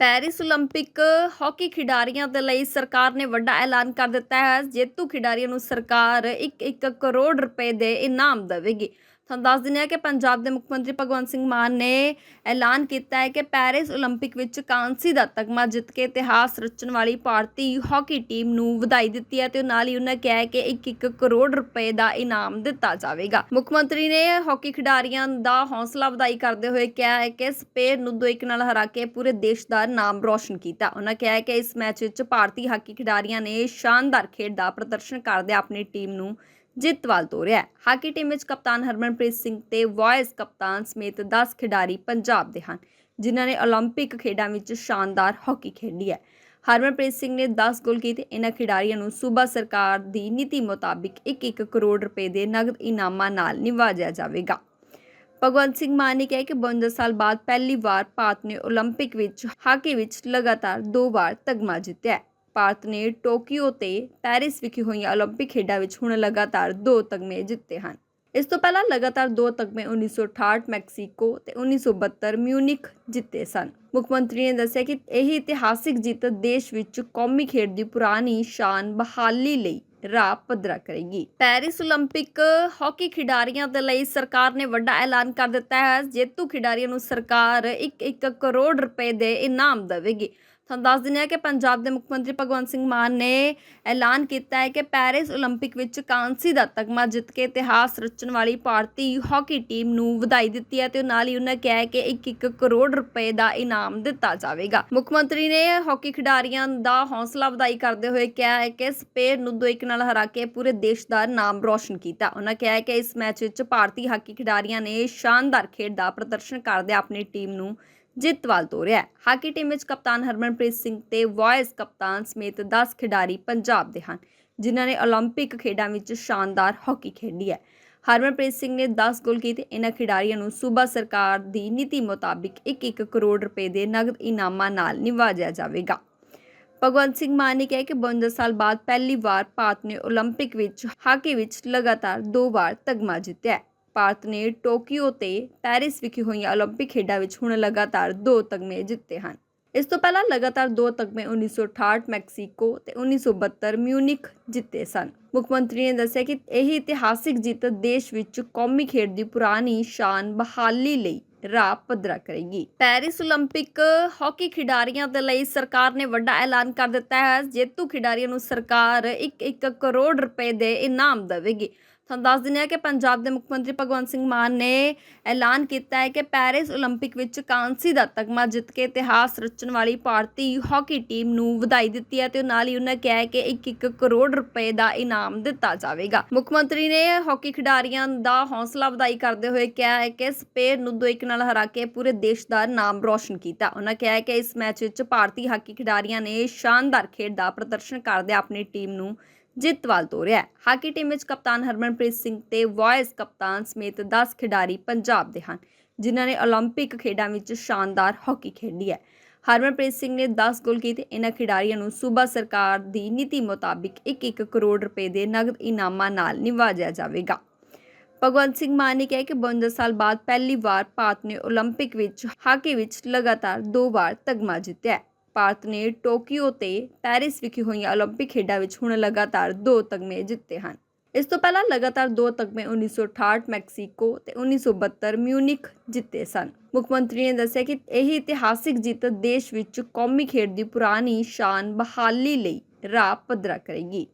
Paris 올림픽 hockey ਖਿਡਾਰੀਆਂ ਦੇ ਲਈ ਸਰਕਾਰ ਨੇ ਵੱਡਾ ਐਲਾਨ ਕਰ ਦਿੱਤਾ ਹੈ ਜੇਤੂ ਖਿਡਾਰੀਆਂ ਨੂੰ ਸਰਕਾਰ 1-1 ਕਰੋੜ ਰੁਪਏ ਦੇ ਇਨਾਮ ਦੇਵੇਗੀ ਤੁਹਾਨੂੰ ਦੱਸ ਦਿੰਦੇ ਹਾਂ ਕਿ ਪੰਜਾਬ ਦੇ ਮੁੱਖ ਮੰਤਰੀ ਭਗਵੰਤ ਸਿੰਘ ਮਾਨ ਨੇ ਐਲਾਨ ਕੀਤਾ ਹੈ ਕਿ ਪੈਰਿਸ 올림픽 ਵਿੱਚ ਕਾਂਸੀ ਦਾ ਤਗਮਾ ਜਿੱਤ ਕੇ ਇਤਿਹਾਸ ਰਚਣ ਵਾਲੀ ਭਾਰਤੀ ਹਾਕੀ ਟੀਮ ਨੂੰ ਵਧਾਈ ਦਿੱਤੀ ਹੈ ਤੇ ਨਾਲ ਹੀ ਉਹਨਾਂ ਕਿਹਾ ਹੈ ਕਿ 1-1 ਕਰੋੜ ਰੁਪਏ ਦਾ ਇਨਾਮ ਦਿੱਤਾ ਜਾਵੇਗਾ ਮੁੱਖ ਮੰਤਰੀ ਨੇ ਹਾਕੀ ਖਿਡਾਰੀਆਂ ਦਾ ਹੌਸਲਾ ਵਧਾਈ ਕਰਦੇ ਹੋਏ ਕਿਹਾ ਹੈ ਕਿ ਸਪੇਨ ਨੂੰ 2-1 ਨਾਲ ਹਰਾ ਕੇ ਪੂਰੇ ਦੇਸ਼ ਦਾ ਨਾਮ ਰੋਸ਼ਨ ਕੀਤਾ ਉਹਨਾਂ ਕਿਹਾ ਹੈ ਕਿ ਇਸ ਮੈਚ ਵਿੱਚ ਭਾਰਤੀ ਹਾਕੀ ਖਿਡਾਰੀਆਂ ਨੇ ਸ਼ਾਨਦਾਰ ਖੇਡ ਦਾ ਪ੍ਰਦਰਸ਼ਨ ਕਰਦੇ ਆਪਣੀ ਟੀਮ ਨੂੰ ਜਿੱਤ ਵੱਲ ਤੋਰਿਆ ਹੈ। ਹਾਕੀ ਟੀਮ ਵਿੱਚ ਕਪਤਾਨ ਹਰਮਨਪ੍ਰੀਤ ਸਿੰਘ ਤੇ ਵਾਇਸ ਕਪਤਾਨ ਸਮੇਤ 10 ਖਿਡਾਰੀ ਪੰਜਾਬ ਦੇ ਹਨ ਜਿਨ੍ਹਾਂ ਨੇ 올림픽 ਖੇਡਾਂ ਵਿੱਚ ਸ਼ਾਨਦਾਰ ਹਾਕੀ ਖੇਡੀ ਹੈ ਹਰਮਨਪ੍ਰੀਤ ਸਿੰਘ ਨੇ 10 ਗੋਲ ਕੀਤੇ ਇਹਨਾਂ ਖਿਡਾਰੀਆਂ ਨੂੰ ਸੂਬਾ ਸਰਕਾਰ ਦੀ ਨੀਤੀ ਮੁਤਾਬਿਕ 1-1 ਕਰੋੜ ਰੁਪਏ ਦੇ ਨਗਦ ਇਨਾਮਾਂ ਨਾਲ ਨਿਵਾਜਿਆ ਜਾਵੇਗਾ ਭਗਵੰਤ ਸਿੰਘ ਮਾਨ ਨੇ ਕਿਹਾ ਕਿ 52 ਸਾਲ ਬਾਅਦ ਪਹਿਲੀ ਵਾਰ ਭਾਰਤ ਨੇ 올림픽 ਵਿੱਚ ਹਾਕੀ ਵਿੱਚ ਲਗਾਤਾਰ ਦੋ ਵਾਰ ਤਗਮਾ ਜਿੱਤਿਆ ਹੈ ਭਾਰਤ ਨੇ ਟੋਕੀਓ ਤੇ ਪੈਰਿਸ ਵਿਖੇ ਹੋਈਆਂ 올림픽 ਖੇਡਾਂ ਵਿੱਚ ਹੁਣ ਲਗਾਤਾਰ ਦੋ ਤਗਮੇ ਜਿੱਤੇ ਹਨ ਇਸ ਤੋਂ ਪਹਿਲਾਂ ਲਗਾਤਾਰ ਦੋ ਤਗਮੇ 1968 ਮੈਕਸੀਕੋ ਤੇ 1972 ਮਿਊਨਿਖ ਜਿੱਤੇ ਸਨ ਮੁੱਖ ਮੰਤਰੀ ਨੇ ਦੱਸਿਆ ਕਿ ਇਹ ਇਤਿਹਾਸਿਕ ਜਿੱਤ ਦੇਸ਼ ਵਿੱਚ ਕੌਮੀ ਖੇਡ ਦੀ ਪੁਰਾਣੀ ਸ਼ਾਨ ਬਹਾਲੀ ਲਈ ਰਾਹ ਪੱਧਰਾ ਕਰੇਗੀ ਪੈਰਿਸ 올림픽 ਹਾਕੀ ਖਿਡਾਰੀਆਂ ਦੇ ਲਈ ਸਰਕਾਰ ਨੇ ਵੱਡਾ ਐਲਾਨ ਕਰ ਦਿੱਤਾ ਹੈ ਜੇਤੂ ਖਿਡਾਰੀਆਂ ਨੂੰ ਸਰਕਾਰ 1-1 ਕਰੋੜ ਰੁਪਏ ਦੇ ਇਨਾਮ ਦੇਵੇਗੀ ਤੁਹਾਨੂੰ ਦੱਸ ਦਿੰਦੇ ਹਾਂ ਕਿ ਪੰਜਾਬ ਦੇ ਮੁੱਖ ਮੰਤਰੀ ਭਗਵੰਤ ਸਿੰਘ ਮਾਨ ਨੇ ਐਲਾਨ ਕੀਤਾ ਹੈ ਕਿ ਪੈਰਿਸ 올림픽 ਵਿੱਚ ਕਾਂਸੀ ਦਾ ਤਗਮਾ ਜਿੱਤ ਕੇ ਇਤਿਹਾਸ ਰਚਣ ਵਾਲੀ ਭਾਰਤੀ ਹਾਕੀ ਟੀਮ ਨੂੰ ਵਧਾਈ ਦਿੱਤੀ ਹੈ ਤੇ ਨਾਲ ਹੀ ਉਹਨਾਂ ਕਿਹਾ ਹੈ ਕਿ 1-1 ਕਰੋੜ ਰੁਪਏ ਦਾ ਇਨਾਮ ਦਿੱਤਾ ਜਾਵੇਗਾ ਮੁੱਖ ਮੰਤਰੀ ਨੇ ਹਾਕੀ ਖਿਡਾਰੀਆਂ ਦਾ ਹੌਸਲਾ ਵਧਾਈ ਕਰਦੇ ਹੋਏ ਕਿਹਾ ਹੈ ਕਿ ਸਪੇਨ ਨੂੰ 2-1 ਨਾਲ ਹਰਾ ਕੇ ਪੂਰੇ ਦੇਸ਼ ਦਾ ਨਾਮ ਰੋਸ਼ਨ ਕੀਤਾ ਉਹਨਾਂ ਕਿਹਾ ਹੈ ਕਿ ਇਸ ਮੈਚ ਵਿੱਚ ਭਾਰਤੀ ਹਾਕੀ ਖਿਡਾਰੀਆਂ ਨੇ ਸ਼ਾਨਦਾਰ ਖੇਡ ਦਾ ਪ੍ਰਦਰਸ਼ਨ ਕਰਦੇ ਆਪਣੀ ਟੀਮ ਨੂੰ ਜਿੱਤ ਵੱਲ ਤੋਰਿਆ ਹੈ। ਹਾਕੀ ਟੀਮ ਵਿੱਚ ਕਪਤਾਨ ਹਰਮਨਪ੍ਰੀਤ ਸਿੰਘ ਤੇ ਵਾਇਸ ਕਪਤਾਨ ਸਮੇਤ 10 ਖਿਡਾਰੀ ਪੰਜਾਬ ਦੇ ਹਨ ਜਿਨ੍ਹਾਂ ਨੇ 올림픽 ਖੇਡਾਂ ਵਿੱਚ ਸ਼ਾਨਦਾਰ ਹਾਕੀ ਖੇਡੀ ਹੈ ਹਰਮਨਪ੍ਰੀਤ ਸਿੰਘ ਨੇ 10 ਗੋਲ ਕੀਤੇ ਇਹਨਾਂ ਖਿਡਾਰੀਆਂ ਨੂੰ ਸੂਬਾ ਸਰਕਾਰ ਦੀ ਨੀਤੀ ਮੁਤਾਬਿਕ 1-1 ਕਰੋੜ ਰੁਪਏ ਦੇ ਨਗਦ ਇਨਾਮਾਂ ਨਾਲ ਨਿਵਾਜਿਆ ਜਾਵੇਗਾ ਭਗਵੰਤ ਸਿੰਘ ਮਾਨ ਨੇ ਕਿਹਾ ਕਿ 52 ਸਾਲ ਬਾਅਦ ਪਹਿਲੀ ਵਾਰ ਭਾਰਤ ਨੇ 올림픽 ਵਿੱਚ ਹਾਕੀ ਵਿੱਚ ਲਗਾਤਾਰ ਦੋ ਵਾਰ ਤਗਮਾ ਜਿੱਤਿਆ ਹੈ ਭਾਰਤ ਨੇ ਟੋਕੀਓ ਤੇ ਪੈਰਿਸ ਵਿਖੇ ਹੋਈਆਂ 올림픽 ਖੇਡਾਂ ਵਿੱਚ ਹੁਣ ਲਗਾਤਾਰ ਦੋ ਤਗਮੇ ਜਿੱਤੇ ਹਨ ਇਸ ਤੋਂ ਪਹਿਲਾਂ ਲਗਾਤਾਰ ਦੋ ਤਗਮੇ 1968 ਮੈਕਸੀਕੋ ਤੇ 1972 ਮਿਊਨਿਖ ਜਿੱਤੇ ਸਨ ਮੁੱਖ ਮੰਤਰੀ ਨੇ ਦੱਸਿਆ ਕਿ ਇਹ ਇਤਿਹਾਸਿਕ ਜਿੱਤ ਦੇਸ਼ ਵਿੱਚ ਕੌਮੀ ਖੇਡ ਦੀ ਪੁਰਾਣੀ ਸ਼ਾਨ ਬਹਾਲੀ ਲਈ ਰਾਹ ਪੱਧਰਾ ਕਰੇਗੀ ਪੈਰਿਸ 올림픽 ਹਾਕੀ ਖਿਡਾਰੀਆਂ ਦੇ ਲਈ ਸਰਕਾਰ ਨੇ ਵੱਡਾ ਐਲਾਨ ਕਰ ਦਿੱਤਾ ਹੈ ਜੇਤੂ ਖਿਡਾਰੀਆਂ ਨੂੰ ਸਰਕਾਰ 1-1 ਕਰੋੜ ਰੁਪਏ ਦੇ ਇਨਾਮ ਦੇਵੇਗੀ ਤੁਹਾਨੂੰ ਦੱਸ ਦਿੰਦੇ ਹਾਂ ਕਿ ਪੰਜਾਬ ਦੇ ਮੁੱਖ ਮੰਤਰੀ ਭਗਵੰਤ ਸਿੰਘ ਮਾਨ ਨੇ ਐਲਾਨ ਕੀਤਾ ਹੈ ਕਿ ਪੈਰਿਸ 올림픽 ਵਿੱਚ ਕਾਂਸੀ ਦਾ ਤਗਮਾ ਜਿੱਤ ਕੇ ਇਤਿਹਾਸ ਰਚਣ ਵਾਲੀ ਭਾਰਤੀ ਹਾਕੀ ਟੀਮ ਨੂੰ ਵਧਾਈ ਦਿੱਤੀ ਹੈ ਤੇ ਨਾਲ ਹੀ ਉਹਨਾਂ ਕਿਹਾ ਹੈ ਕਿ 1-1 ਕਰੋੜ ਰੁਪਏ ਦਾ ਇਨਾਮ ਦਿੱਤਾ ਜਾਵੇਗਾ ਮੁੱਖ ਮੰਤਰੀ ਨੇ ਹਾਕੀ ਖਿਡਾਰੀਆਂ ਦਾ ਹੌਸਲਾ ਵਧਾਈ ਕਰਦੇ ਹੋਏ ਕਿਹਾ ਹੈ ਕਿ ਸਪੇਨ ਨੂੰ 2-1 ਨਾਲ ਹਰਾ ਕੇ ਪੂਰੇ ਦੇਸ਼ ਦਾ ਨਾਮ ਰੋਸ਼ਨ ਕੀਤਾ ਉਹਨਾਂ ਕਿਹਾ ਹੈ ਕਿ ਇਸ ਮੈਚ ਵਿੱਚ ਭਾਰਤੀ ਹਾਕੀ ਖਿਡਾਰੀਆਂ ਨੇ ਸ਼ਾਨਦਾਰ ਖੇਡ ਦਾ ਪ੍ਰਦਰਸ਼ਨ ਕਰਦੇ ਆਪਣੀ ਟੀਮ ਨੂੰ ਜਿੱਤ ਵੱਲ ਤੋਰਿਆ ਹੈ। ਹਾਕੀ ਟੀਮ ਵਿੱਚ ਕਪਤਾਨ ਹਰਮਨਪ੍ਰੀਤ ਸਿੰਘ ਤੇ ਵਾਇਸ ਕਪਤਾਨ ਸਮੇਤ 10 ਖਿਡਾਰੀ ਪੰਜਾਬ ਦੇ ਹਨ ਜਿਨ੍ਹਾਂ ਨੇ 올림픽 ਖੇਡਾਂ ਵਿੱਚ ਸ਼ਾਨਦਾਰ ਹਾਕੀ ਖੇਡੀ ਹੈ ਹਰਮਨਪ੍ਰੀਤ ਸਿੰਘ ਨੇ 10 ਗੋਲ ਕੀਤੇ ਇਹਨਾਂ ਖਿਡਾਰੀਆਂ ਨੂੰ ਸੂਬਾ ਸਰਕਾਰ ਦੀ ਨੀਤੀ ਮੁਤਾਬਿਕ 1-1 ਕਰੋੜ ਰੁਪਏ ਦੇ ਨਗਦ ਇਨਾਮਾਂ ਨਾਲ ਨਿਵਾਜਿਆ ਜਾਵੇਗਾ ਭਗਵੰਤ ਸਿੰਘ ਮਾਨ ਨੇ ਕਿਹਾ ਕਿ 52 ਸਾਲ ਬਾਅਦ ਪਹਿਲੀ ਵਾਰ ਭਾਰਤ ਨੇ 올림픽 ਵਿੱਚ ਹਾਕੀ ਵਿੱਚ ਲਗਾਤਾਰ ਦੋ ਵਾਰ ਤਗਮਾ ਜਿੱਤਿਆ ਹੈ ਭਾਰਤ ਨੇ ਟੋਕੀਓ ਤੇ ਪੈਰਿਸ ਵਿਖੇ ਹੋਈਆਂ 올림픽 ਖੇਡਾਂ ਵਿੱਚ ਹੁਣ ਲਗਾਤਾਰ ਦੋ ਤਗਮੇ ਜਿੱਤੇ ਹਨ ਇਸ ਤੋਂ ਪਹਿਲਾਂ ਲਗਾਤਾਰ ਦੋ ਤਗਮੇ 1968 ਮੈਕਸੀਕੋ ਤੇ 1972 ਮਿਊਨਿਖ ਜਿੱਤੇ ਸਨ ਮੁੱਖ ਮੰਤਰੀ ਨੇ ਦੱਸਿਆ ਕਿ ਇਹ ਇਤਿਹਾਸਿਕ ਜਿੱਤ ਦੇਸ਼ ਵਿੱਚ ਕੌਮੀ ਖੇਡ ਦੀ ਪੁਰਾਣੀ ਸ਼ਾਨ ਬਹਾਲੀ ਲਈ ਰਾਹ ਪੱਧਰਾ ਕਰੇਗੀ